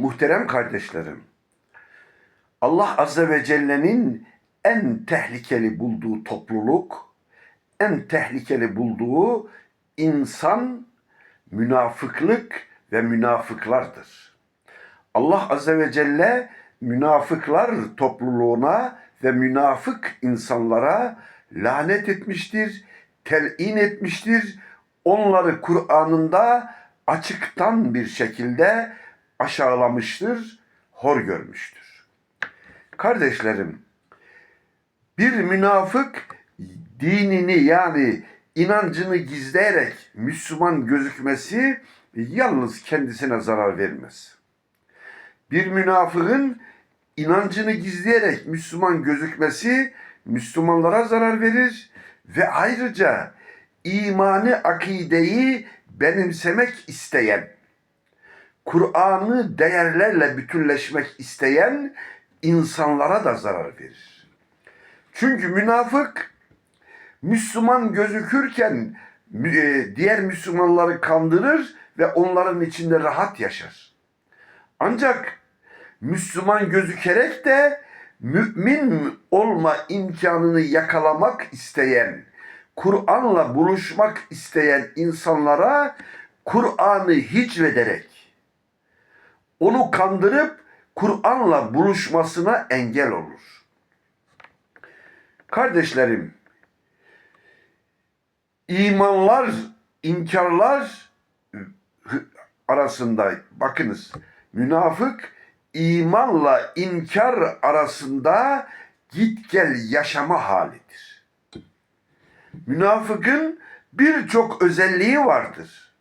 Muhterem kardeşlerim, Allah Azze ve Celle'nin en tehlikeli bulduğu topluluk, en tehlikeli bulduğu insan münafıklık ve münafıklardır. Allah Azze ve Celle münafıklar topluluğuna ve münafık insanlara lanet etmiştir, telin etmiştir. Onları Kur'an'ında açıktan bir şekilde aşağılamıştır, hor görmüştür. Kardeşlerim, bir münafık dinini yani inancını gizleyerek Müslüman gözükmesi yalnız kendisine zarar vermez. Bir münafığın inancını gizleyerek Müslüman gözükmesi Müslümanlara zarar verir ve ayrıca imanı, akideyi benimsemek isteyen, Kur'an'ı değerlerle bütünleşmek isteyen insanlara da zarar verir. Çünkü münafık Müslüman gözükürken e, diğer Müslümanları kandırır ve onların içinde rahat yaşar. Ancak Müslüman gözükerek de mümin olma imkanını yakalamak isteyen, Kur'an'la buluşmak isteyen insanlara Kur'an'ı hicvederek, onu kandırıp Kur'an'la buluşmasına engel olur. Kardeşlerim, imanlar, inkarlar arasında bakınız münafık imanla inkar arasında git gel yaşama halidir. Münafıkın birçok özelliği vardır.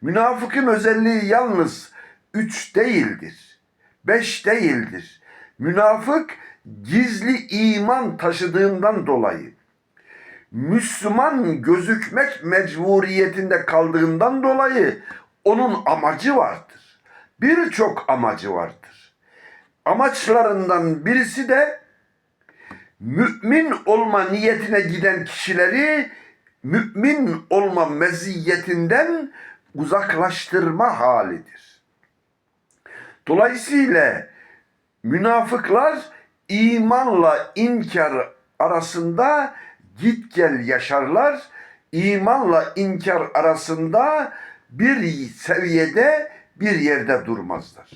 Münafıkın özelliği yalnız üç değildir, beş değildir. Münafık gizli iman taşıdığından dolayı Müslüman gözükmek mecburiyetinde kaldığından dolayı onun amacı vardır. Birçok amacı vardır. Amaçlarından birisi de mümin olma niyetine giden kişileri mümin olma meziyetinden uzaklaştırma halidir. Dolayısıyla münafıklar imanla inkar arasında git gel yaşarlar. İmanla inkar arasında bir seviyede bir yerde durmazlar.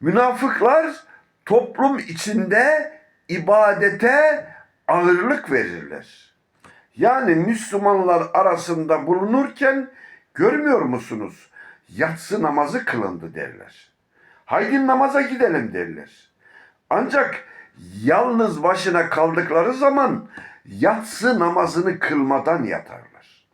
Münafıklar toplum içinde ibadete ağırlık verirler. Yani Müslümanlar arasında bulunurken görmüyor musunuz? Yatsı namazı kılındı derler. Haydi namaza gidelim derler. Ancak yalnız başına kaldıkları zaman yatsı namazını kılmadan yatarlar.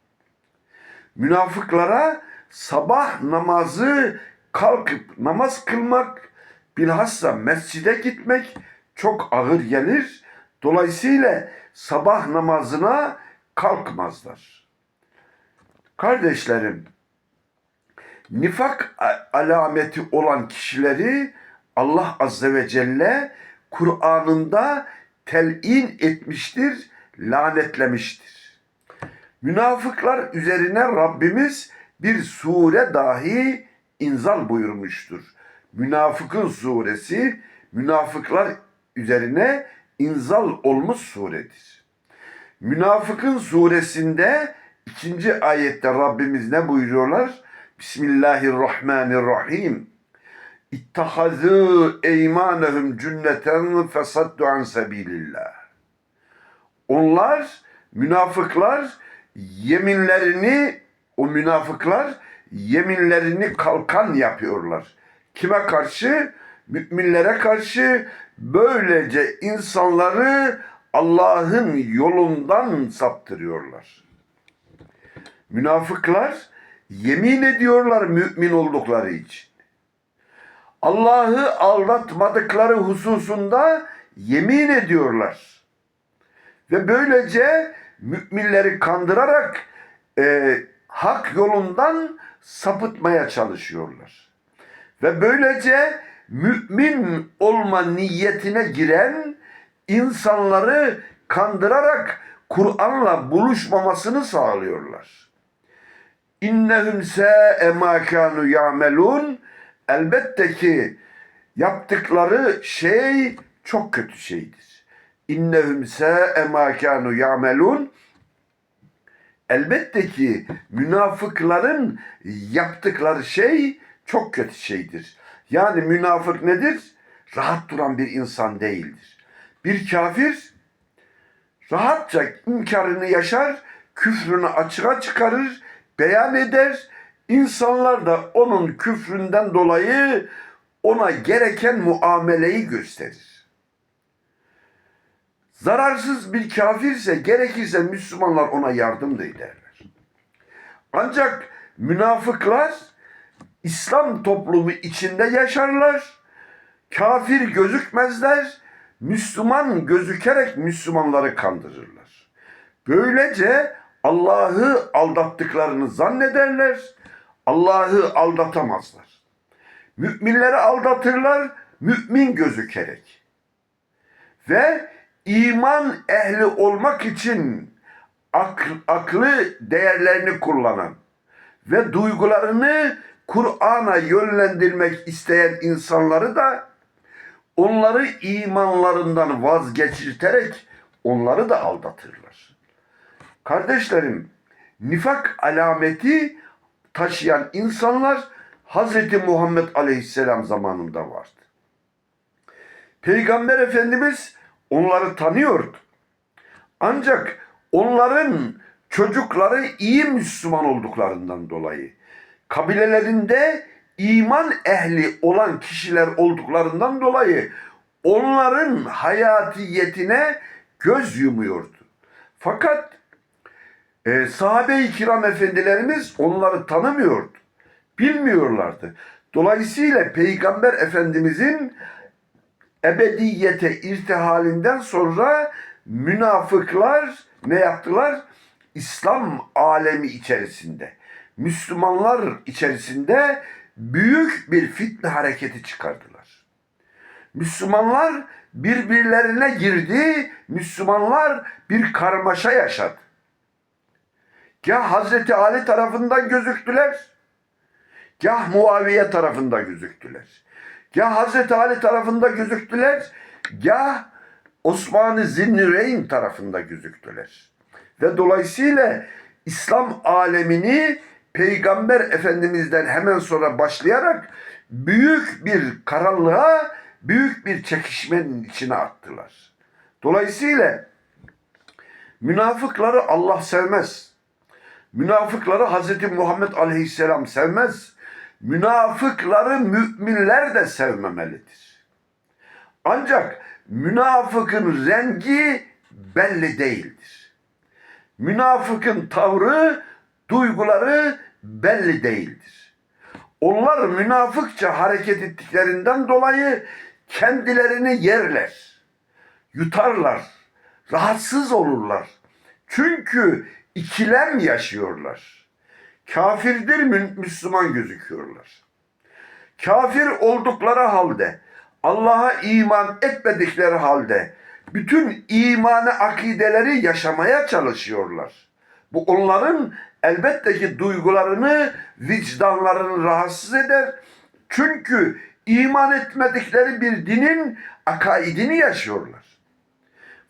Münafıklara sabah namazı kalkıp namaz kılmak, bilhassa mescide gitmek çok ağır gelir. Dolayısıyla sabah namazına kalkmazlar. Kardeşlerim, nifak alameti olan kişileri Allah Azze ve Celle Kur'an'ında telin etmiştir, lanetlemiştir. Münafıklar üzerine Rabbimiz bir sure dahi inzal buyurmuştur. Münafıkın suresi münafıklar üzerine inzal olmuş suredir. Münafıkın suresinde ikinci ayette Rabbimiz ne buyuruyorlar? Bismillahirrahmanirrahim. İttehazı eymanehum cünneten fesaddu an sebilillah. Onlar münafıklar yeminlerini o münafıklar yeminlerini kalkan yapıyorlar. Kime karşı? Müminlere karşı böylece insanları Allah'ın yolundan saptırıyorlar. Münafıklar yemin ediyorlar mümin oldukları için. Allah'ı aldatmadıkları hususunda yemin ediyorlar. Ve böylece müminleri kandırarak e, hak yolundan sapıtmaya çalışıyorlar. Ve böylece mümin olma niyetine giren insanları kandırarak Kur'an'la buluşmamasını sağlıyorlar. İnnehum sâ'e mâ kânû ya'melûn elbette ki yaptıkları şey çok kötü şeydir. İnnehum sâ'e mâ kânû ya'melûn Elbette ki münafıkların yaptıkları şey çok kötü şeydir. Yani münafık nedir? Rahat duran bir insan değildir. Bir kafir rahatça inkarını yaşar, küfrünü açığa çıkarır, beyan eder. İnsanlar da onun küfründen dolayı ona gereken muameleyi gösterir. Zararsız bir kafirse gerekirse Müslümanlar ona yardım da ederler. Ancak münafıklar İslam toplumu içinde yaşarlar. Kafir gözükmezler. Müslüman gözükerek Müslümanları kandırırlar. Böylece Allah'ı aldattıklarını zannederler. Allah'ı aldatamazlar. Müminleri aldatırlar mümin gözükerek. Ve iman ehli olmak için akl, aklı değerlerini kullanan ve duygularını Kur'an'a yönlendirmek isteyen insanları da onları imanlarından vazgeçirterek onları da aldatırlar. Kardeşlerim, nifak alameti taşıyan insanlar Hz. Muhammed Aleyhisselam zamanında vardı. Peygamber Efendimiz onları tanıyordu. Ancak onların çocukları iyi Müslüman olduklarından dolayı kabilelerinde iman ehli olan kişiler olduklarından dolayı onların hayatiyetine göz yumuyordu. Fakat e, sahabe-i kiram efendilerimiz onları tanımıyordu. Bilmiyorlardı. Dolayısıyla Peygamber Efendimizin ebediyete irtihalinden sonra münafıklar ne yaptılar? İslam alemi içerisinde, Müslümanlar içerisinde büyük bir fitne hareketi çıkardılar. Müslümanlar birbirlerine girdi, Müslümanlar bir karmaşa yaşadı. Gah Hazreti Ali tarafından gözüktüler, gah Muaviye tarafında gözüktüler. Gah Hazreti Ali tarafında gözüktüler, gah Osman-ı Zinnireyn tarafında gözüktüler. Ve dolayısıyla İslam alemini Peygamber Efendimiz'den hemen sonra başlayarak büyük bir karanlığa, büyük bir çekişmenin içine attılar. Dolayısıyla münafıkları Allah sevmez. Münafıkları Hz. Muhammed Aleyhisselam sevmez. Münafıkları müminler de sevmemelidir. Ancak münafıkın rengi belli değildir. Münafıkın tavrı, duyguları belli değildir. Onlar münafıkça hareket ettiklerinden dolayı kendilerini yerler, yutarlar, rahatsız olurlar. Çünkü ikilem yaşıyorlar. Kafirdir mü- Müslüman gözüküyorlar. Kafir oldukları halde, Allah'a iman etmedikleri halde bütün imanı akideleri yaşamaya çalışıyorlar. Bu onların elbette ki duygularını, vicdanlarını rahatsız eder. Çünkü iman etmedikleri bir dinin akaidini yaşıyorlar.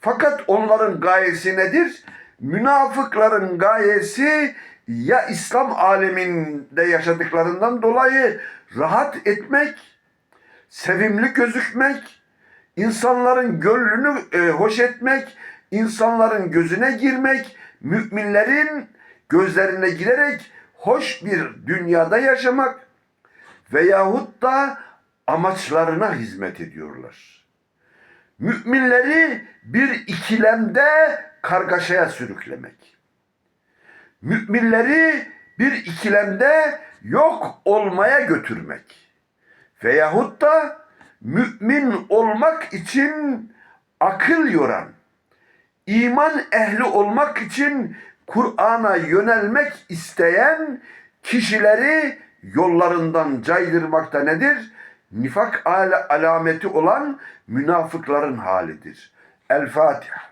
Fakat onların gayesi nedir? Münafıkların gayesi ya İslam aleminde yaşadıklarından dolayı rahat etmek, sevimli gözükmek, insanların gönlünü e, hoş etmek, insanların gözüne girmek, müminlerin gözlerine girerek hoş bir dünyada yaşamak veyahut da amaçlarına hizmet ediyorlar. Müminleri bir ikilemde kargaşaya sürüklemek. Müminleri bir ikilemde yok olmaya götürmek. Veyahut da mümin olmak için akıl yoran, iman ehli olmak için Kur'an'a yönelmek isteyen kişileri yollarından caydırmakta nedir? Nifak ala- alameti olan münafıkların halidir. El Fatiha.